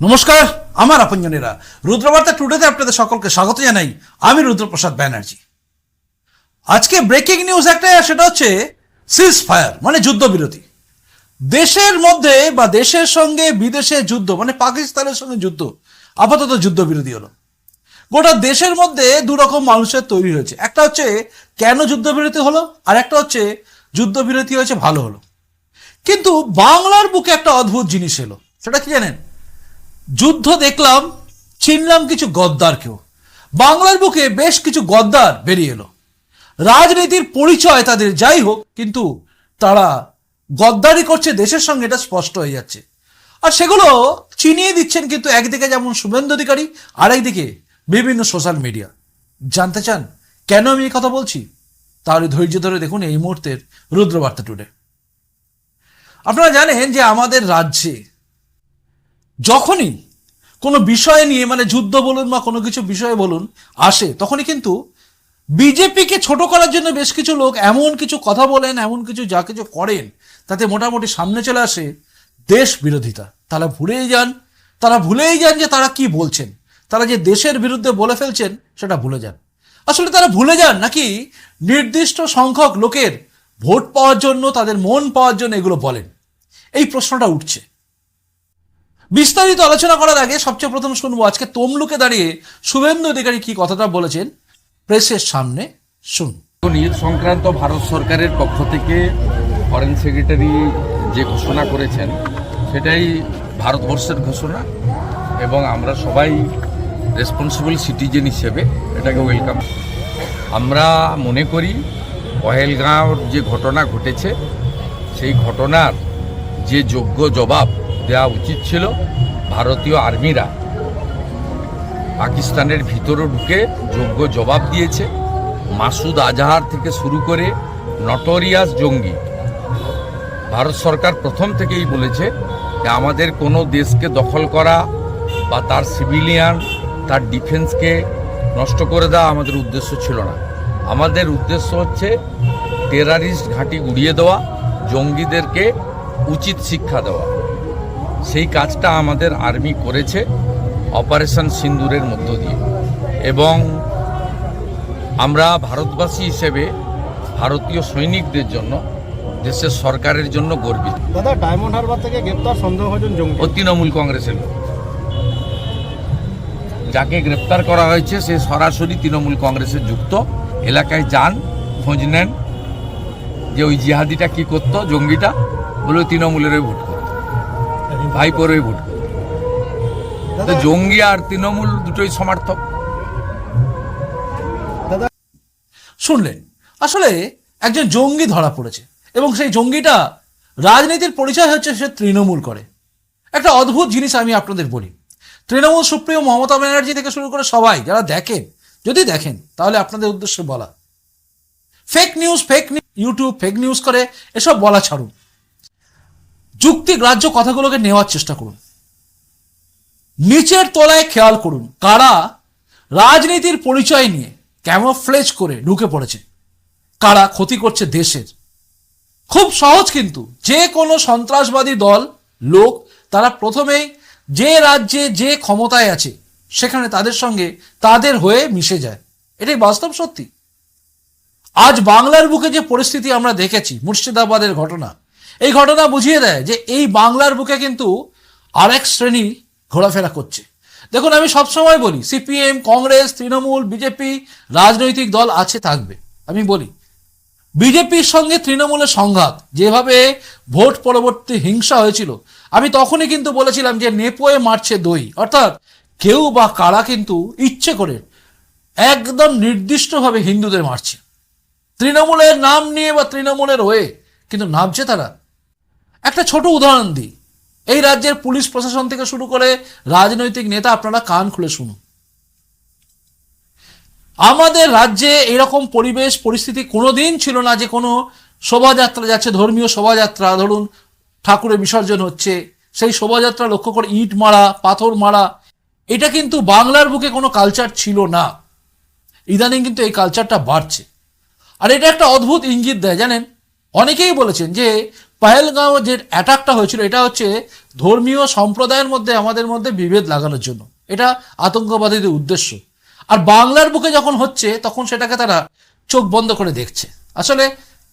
নমস্কার, আমার আপনজনেরা। রুদ্রবার্তা টুডেতে আপনাদের সকলকে স্বাগত জানাই। আমি রুদ্রপ্রসাদ ব্যানার্জি। আজকে ব্রেকিং নিউজ একটা, সেটা হচ্ছে সিজ ফায়ার মানে যুদ্ধবিরতি। দেশের মধ্যে বা দেশের সঙ্গে বিদেশে যুদ্ধ মানে পাকিস্তানের সঙ্গে যুদ্ধ, আপাতত যুদ্ধবিরতি হলো। গোটা দেশের মধ্যে দু রকম মানুষের তৈরি হয়েছে। একটা হচ্ছে, কেন যুদ্ধবিরতি হলো? আর একটা হচ্ছে, যুদ্ধবিরতি হয়েছে, ভালো হলো। কিন্তু বাংলার বুকে একটা অদ্ভুত জিনিস এলো। সেটা কি জানেন? যুদ্ধ দেখলাম, চিনলাম কিছু গদ্দারকেও বাংলার বুকে বেশ কিছু গদ্দার বেরিয়ে এলো। রাজনীতির পরিচয় তাদের যাই হোক, কিন্তু তারা গদ্দারি করছে দেশের সঙ্গে, এটা স্পষ্ট হয়ে যাচ্ছে। আর সেগুলো চিনিয়ে দিচ্ছেন কিন্তু একদিকে যেমন শুভেন্দু অধিকারী, আরেকদিকে বিভিন্ন সোশ্যাল মিডিয়া। জানতে চান কেন আমি এই কথা বলছি? তাহলে ধৈর্য ধরে দেখুন এই মুহূর্তের রুদ্রবার্তা টুডে। আপনারা জানেন যে আমাদের রাজ্যে যখনই কোনো বিষয় নিয়ে মানে যুদ্ধ বলুন বা কোনো কিছু বিষয় বলুন, আসে, তখনই কিন্তু বিজেপিকে ছোট করার জন্য বেশ কিছু লোক এমন কিছু কথা বলেন, এমন কিছু যা কিছু করেন, তাতে মোটামুটি সামনে চলে আসে দেশ বিরোধিতা। তারা ভুলেই যান, তারা ভুলেই যান যে তারা কি বলছেন। তারা যে দেশের বিরুদ্ধে বলে ফেলছেন, সেটা ভুলে যান। আসলে তারা ভুলে যান নাকি নির্দিষ্ট সংখ্যক লোকের ভোট পাওয়ার জন্য, তাদের মন পাওয়ার জন্য এগুলো বলেন। এই প্রশ্নটা উঠছে। বিস্তারিত আলোচনা করার আগে সবচেয়ে প্রথম শুনব আজকে তমলুকে দাঁড়িয়ে শুভেন্দু অধিকারী কি কথাটা বলেছেন প্রেসের সামনে শুন ঈদ সংক্রান্ত ভারত সরকারের পক্ষ থেকে ফরেন সেক্রেটারি যে ঘোষণা করেছেন, সেটাই ভারতবর্ষের ঘোষণা এবং আমরা সবাই রেসপন্সিবল সিটিজেন হিসেবে এটাকে ওয়েলকাম আমরা মনে করি পহেলগাঁওর যে ঘটনা ঘটেছে, সেই ঘটনার যে যোগ্য জবাব দেওয়া উচিত ছিল ভারতীয় আর্মিরা। পাকিস্তানের ভিতরে ঢুকে যোগ্য জবাব দিয়েছে মাসুদ আজাহার থেকে শুরু করে নটোরিয়াস জঙ্গি। ভারত সরকার প্রথম থেকেই বলেছে যে আমাদের কোনো দেশকে দখল করা বা তার সিভিলিয়ান, তার ডিফেন্সকে নষ্ট করে দেওয়া আমাদের উদ্দেশ্য ছিল না। আমাদের উদ্দেশ্য হচ্ছে টেরারিস্ট ঘাঁটি উড়িয়ে দেওয়া, জঙ্গিদেরকে উচিত শিক্ষা দেওয়া। সেই কাজটা আমাদের আর্মি করেছে অপারেশন সিন্দুরের মধ্য দিয়ে। এবং আমরা ভারতবাসী হিসেবে ভারতীয় সৈনিকদের জন্য দেশের সরকারের জন্য গর্বিত। দাদা ডায়মন্ড হারবার থেকে গ্রেপ্তার সন্দেহভাজন জঙ্গি। ও তৃণমূল কংগ্রেসের লোক। যাকে গ্রেপ্তার করা হয়েছে সে সরাসরি তৃণমূল কংগ্রেসে যুক্ত। এলাকায় যান খোঁজ নেন যে ওই জিহাদিটা কি করতো জঙ্গিটা বলে তৃণমূলেরই ভোট ভাইপোরই ভোট করতো তো জঙ্গি আর তৃণমূল দুটোই সমর্থক। শুনলেন, আসলে একজন জঙ্গি ধরা পড়েছে এবং সেই জঙ্গিটা রাজনীতির পরিচয় হচ্ছে সে তৃণমূল করে। একটা অদ্ভুত জিনিস আমি আপনাদের বলি। তৃণমূল, সুপ্রিয় মমতা ব্যানার্জি থেকে শুরু করে সবাই, যারা দেখেন, যদি দেখেন, তাহলে আপনাদের উদ্দেশ্যে বলা। Fake news fake YouTube fake news করে এসব বলা ছাড়ুন। যুক্তি গ্রাহ্য কথাগুলোকে নেওয়ার চেষ্টা করুন। নিচের তলায় খেয়াল করুন কারা রাজনীতির পরিচয় নিয়ে ক্যামোফ্লেজ করে ঢুকে পড়েছে। কারা ক্ষতি করছে দেশের। খুব সহজ কিন্তু, যে কোনো সন্ত্রাসবাদী দল, লোক, তারা প্রথমেই যে রাজ্যে যে ক্ষমতায় আছে, সেখানে তাদের সঙ্গে তাদের হয়ে মিশে যায়। এটাই বাস্তব সত্যি। আজ বাংলার বুকে যে পরিস্থিতি আমরা দেখেছি, মুর্শিদাবাদের ঘটনা এই ঘটনা বুঝিয়ে দেয় যে এই বাংলার বুকে কিন্তু আরেক শ্রেণি ঘোরাফেরা করছে। দেখুন, আমি সবসময় বলি, সিপিএম, কংগ্রেস, তৃণমূল, বিজেপি রাজনৈতিক দল আছে, থাকবে। আমি বলি, বিজেপির সঙ্গে তৃণমূলের সংঘাত, যেভাবে ভোট পরবর্তী হিংসা হয়েছিল, আমি তখনই কিন্তু বলেছিলাম যে নেপোয়ে মারছে দই। অর্থাৎ কেউ বা কারা কিন্তু ইচ্ছে করে একদম নির্দিষ্টভাবে হিন্দুদের মারছে। তৃণমূলের নাম নিয়ে বা তৃণমূলের হয়ে কিন্তু নামছে তারা। একটা ছোট উদাহরণ দিই। এই রাজ্যের পুলিশ প্রশাসন থেকে শুরু করে রাজনৈতিক নেতা, আপনারা কান খুলে শুনুন। আমাদের রাজ্যে এরকম পরিবেশ, পরিস্থিতি কোনোদিন ছিল না যে কোনো শোভাযাত্রা যাচ্ছে, ধর্মীয় শোভাযাত্রা, ধরুন ঠাকুরের বিসর্জন হচ্ছে, সেই শোভাযাত্রা লক্ষ্য করে ইট মারা, পাথর মারা, এটা কিন্তু বাংলার বুকে কোনো কালচার ছিল না। ইদানিং কিন্তু এই কালচারটা বাড়ছে। আর এটা একটা অদ্ভুত ইঙ্গিত দেয়, জানেন? অনেকেই বলেছেন যে পাহেলগাঁও যে অ্যাটাকটা হয়েছিল, এটা হচ্ছে ধর্মীয় সম্প্রদায়ের মধ্যে, আমাদের মধ্যে বিভেদ লাগানোর জন্য। এটা আতঙ্কবাদীদের উদ্দেশ্য। আর বাংলার বুকে যখন হচ্ছে, তখন সেটাকে তারা চোখ বন্ধ করে দেখছে। আসলে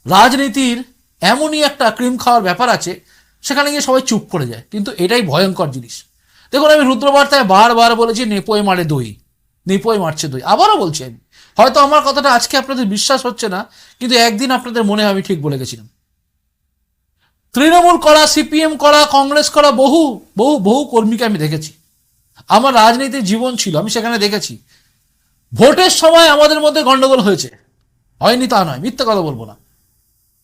রাজনীতির এমনই একটা ক্রিম খাওয়ার ব্যাপার আছে, সেখানে গিয়ে সবাই চুপ করে যায়। কিন্তু এটাই ভয়ঙ্কর জিনিস। দেখুন, আমি রুদ্রবার্তায় বারবার বলেছি, নেপোয় মারে দই। নেপোয় মারছে দই। আবারও বলছি আমি। হয়তো আমার কথাটা আজকে আপনাদের বিশ্বাস হচ্ছে না, কিন্তু একদিন আপনাদের মনে আমি ঠিক বলে গেছিলাম। তৃণমূল করা, সিপিএম করা, কংগ্রেস করা, বহু বহু বহু কর্মীকে আমি দেখেছি। আমার রাজনীতির জীবন ছিল, আমি সেখানে দেখেছি। ভোটের সময় আমাদের মধ্যে গন্ডগোল হয়েছে। হয়নি তা নয়, মিথ্যা কথা বলব না।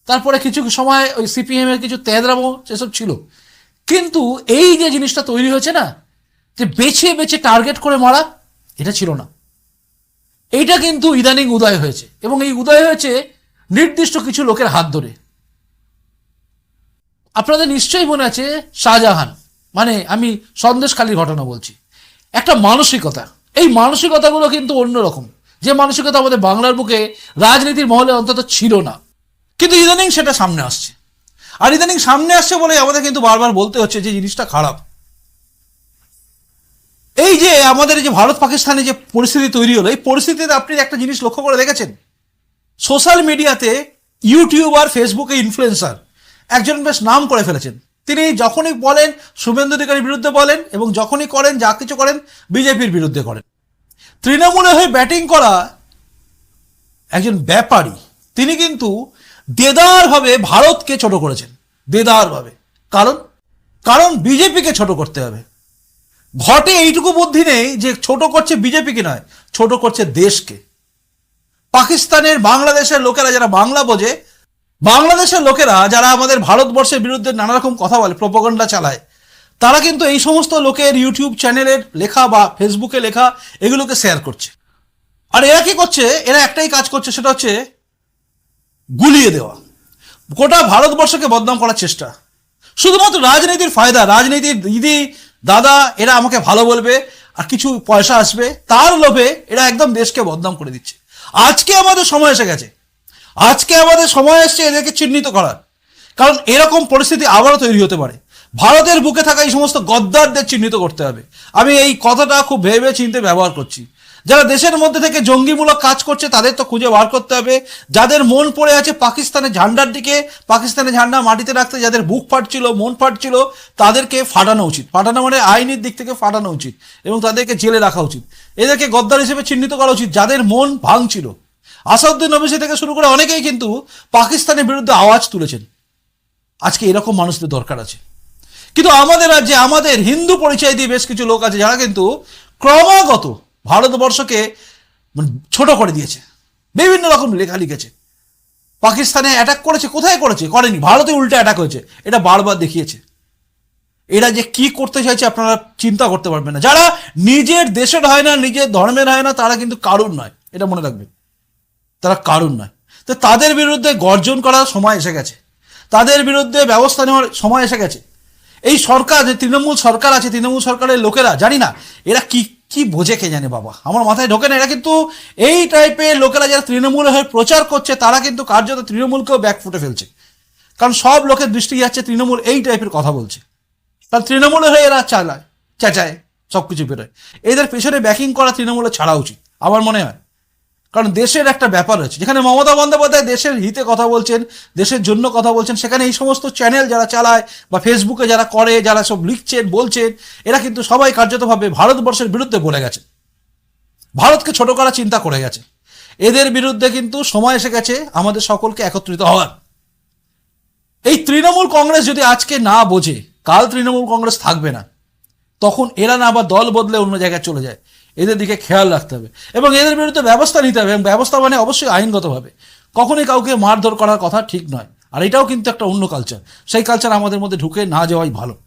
তারপরে কিছু সময় ওই সিপিএম এর কিছু তেদরামো সেসব ছিল। কিন্তু এই যে জিনিসটা তৈরি হয়েছে না, যে বেছে বেছে টার্গেট করে মারা, এটা ছিল না। এইটা কিন্তু ইদানিং উদয় হয়েছে এবং এই উদয় হয়েছে নির্দিষ্ট কিছু লোকের হাত ধরে। আপনাদের নিশ্চয়ই মনে আছে শাহজাহান। মানে আমি সন্দেশখালীর ঘটনা বলছি। একটা মানসিকতা। এই মানসিকতাগুলো কিন্তু অন্যরকম। যে মানসিকতা আমাদের বাংলার বুকে রাজনীতির মহলে অন্তত ছিল না। কিন্তু ইদানিং সেটা সামনে আসছে। আর ইদানিং সামনে আসছে বলে আমাদের কিন্তু বারবার বলতে হচ্ছে যে জিনিসটা খারাপ। এই যে আমাদের যে ভারত পাকিস্তানে যে পরিস্থিতি তৈরি হলো, এই পরিস্থিতিতে আপনি একটা জিনিস লক্ষ্য করে দেখেছেন? সোশ্যাল মিডিয়াতে ইউটিউবার ফেসবুকে ইনফ্লুয়েন্সার একজন বেশ নাম করে ফেলেছেন। তিনি যখনই বলেন, শুভেন্দু অধিকারীর বিরুদ্ধে বলেন এবং যখনই করেন, যা কিছু করেন, বিজেপির বিরুদ্ধে করেন। তৃণমূলে হয়ে ব্যাটিং করা একজন ব্যাপারী, তিনি কিন্তু দেদারভাবে ভারতকে ছোট করেছেন। দেদারভাবে। কারণ কারণ বিজেপিকে ছোট করতে হবে। ঘটে এইটুকু বুদ্ধি নেই যে ছোট করছে বিজেপিকে নয়, ছোট করছে দেশকে। পাকিস্তানের, বাংলাদেশের লোকেরা যারা বাংলা বোঝে বাংলাদেশের লোকেরা যারা আমাদের ভারতবর্ষের বিরুদ্ধে নানা রকম কথা বলে প্রপগণ্ডা চালায়, তারা কিন্তু এই সমস্ত লোকের ইউটিউব চ্যানেলের লেখা বা ফেসবুকে লেখা এগুলোকে শেয়ার করছে। আর এরা কি করছে? এরা একটাই কাজ করছে, সেটা হচ্ছে গুলিয়ে দেওয়া। গোটা ভারতবর্ষকে বদনাম করার চেষ্টা। শুধুমাত্র রাজনীতির ফায়দা, রাজনীতির দিদি, দাদা, এরা আমাকে ভালো বলবে, আর কিছু পয়সা আসবে, তার লোভে এরা একদম দেশকে বদনাম করে দিচ্ছে। আজকে আমাদের সময় এসে গেছে। আজকে আমাদের সময় এসছে এদেরকে চিহ্নিত করার। কারণ এরকম পরিস্থিতি আবারও তৈরি হতে পারে। ভারতের বুকে থাকা এই সমস্ত গদ্দারদের চিহ্নিত করতে হবে। আমি এই কথাটা খুব ভেবে চিনতে ব্যবহার করছি। যারা দেশের মধ্যে থেকে জঙ্গিমূলক কাজ করছে, তাদের তো খুঁজে বার করতে হবে। যাদের মন পড়ে আছে পাকিস্তানের ঝান্ডার দিকে, পাকিস্তানের ঝান্ডা মাটিতে রাখতে যাদের বুক ফাটছিল, মন ফাটছিল, তাদেরকে ফাটানো উচিত। ফাটানো মানে আইনের দিক থেকে ফাটানো উচিত এবং তাদেরকে জেলে রাখা উচিত। এদেরকে গদ্দার হিসেবে চিহ্নিত করা উচিত, যাদের মন ভাঙছিল। আসাউদ্দিন ওবেসি থেকে শুরু করে অনেকেই কিন্তু পাকিস্তানের বিরুদ্ধে আওয়াজ তুলেছেন। আজকে এরকম মানুষদের দরকার আছে। কিন্তু আমাদের রাজ্যে আমাদের হিন্দু পরিচয় দিয়ে বেশ কিছু লোক আছে যারা কিন্তু ক্রমাগত ভারতবর্ষকে মানে ছোট করে দিয়েছে। বিভিন্ন রকম লেখা লিখেছে। পাকিস্তানে অ্যাটাক করেছে, কোথায় করেছে? করেনি। ভারতে উল্টে অ্যাটাক হয়েছে। এটা বারবার দেখিয়েছে। এরা যে কি করতে চাইছে আপনারা চিন্তা করতে পারবেন না। যারা নিজের দেশের হয় না, নিজের ধর্মের হয় না, তারা কিন্তু কারুর নয়। এটা মনে রাখবেন। তারা কারুর নয়। তো তাদের বিরুদ্ধে গর্জন করার সময় এসে গেছে। তাদের বিরুদ্ধে ব্যবস্থা নেওয়ার সময় এসে গেছে। এই সরকার, যে তৃণমূল সরকার আছে, তৃণমূল সরকারের লোকেরা, জানি না, এরা কি কি বোঝে কে জানে বাবা। আমার মাথায় ঢোকে না, এরা কিন্তু এই টাইপের লোকেরা যারা তৃণমূলের হয়ে প্রচার করছে, তারা কিন্তু কার্যত তৃণমূলকেও ব্যাক ফুটে ফেলছে। কারণ সব লোকের দৃষ্টি যাচ্ছে তৃণমূল এই টাইপের কথা বলছে। কারণ তৃণমূলের হয়ে এরা চালায়, চেঁচায় সব কিছু বেরোয়। এদের পেছনে ব্যাকিং করা তৃণমূলে ছাড়া উচিত, আমার মনে হয়। কারণ দেশের একটা ব্যাপার রয়েছে যেখানে মমতা বন্দ্যোপাধ্যায় দেশের হিতে কথা বলছেন, দেশের জন্য কথা বলছেন, সেখানে এই সমস্ত চ্যানেল যারা চালায় বা ফেসবুকে যারা করে, যারা সব লিখছেন, বলছেন, এরা কিন্তু সবাই কার্যতভাবে ভারতবর্ষের বিরুদ্ধে বলে গেছে। ভারতকে ছোট করা চিন্তা করে গেছে। এদের বিরুদ্ধে কিন্তু সময় এসে গেছে আমাদের সকলকে একত্রিত হওয়ার। এই তৃণমূল কংগ্রেস যদি আজকে না বোঝে, কাল তৃণমূল কংগ্রেস থাকবে না, তখন এরা না আবার দল বদলে অন্য জায়গায় চলে যায়। এদের দিকে খেয়াল রাখতে হবে। এবং এদের বিরুদ্ধে ব্যবস্থা নিতে হবে এবং ব্যবস্থা মানে অবশ্যই আইনগতভাবে। কখনোই কাউকে মারধর করার কথা ঠিক নয়। আর এটাও কিন্তু একটা অন্য কালচার সেই কালচার আমাদের মধ্যে ঢুকে না যাওয়াই ভালো।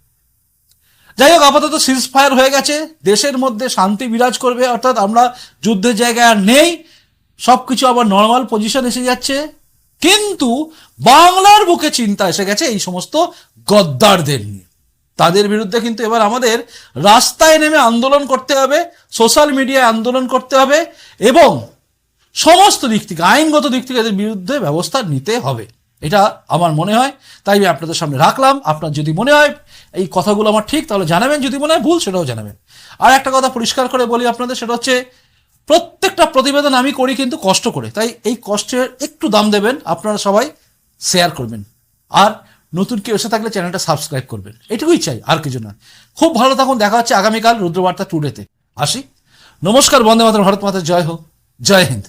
যাই হোক, আপাতত সিজ ফায়ার হয়ে গেছে। দেশের মধ্যে শান্তি বিরাজ করবে, অর্থাৎ আমরা যুদ্ধের জায়গায় আর নেই। সব কিছু আবার নর্মাল পজিশন এসে যাচ্ছে। কিন্তু বাংলার বুকে চিন্তা এসে গেছে এই সমস্ত গদ্দারদের নিয়ে। তাদের বিরুদ্ধে কিন্তু এবার আমাদের রাস্তায় নেমে আন্দোলন করতে হবে, সোশ্যাল মিডিয়ায় আন্দোলন করতে হবে এবং সমস্ত দিক থেকে, আইনগত দিক থেকে এদের বিরুদ্ধে ব্যবস্থা নিতে হবে। এটা আমার মনে হয়, তাই আমি আপনাদের সামনে রাখলাম। আপনার যদি মনে হয় এই কথাগুলো আমার ঠিক, তাহলে জানাবেন। যদি মনে হয় ভুল, সেটাও জানাবেন। আর একটা কথা পরিষ্কার করে বলি আপনাদের, সেটা হচ্ছে প্রত্যেকটা প্রতিবেদন আমি করি কিন্তু কষ্ট করে। তাই এই কষ্টের একটু দাম দেবেন, আপনারা সবাই শেয়ার করবেন। আর নতুন কেউ এসে থাকলে চ্যানেলটা সাবস্ক্রাইব করবেন। এটুকুই চাই, আর কিছু না খুব ভালো থাকুন, দেখা হচ্ছে আগামীকাল রুদ্রবার্তা টুডেতে আসি। নমস্কার, বন্দে মাতরম, ভারত মাতা, জয় হোক। জয় হিন্দ।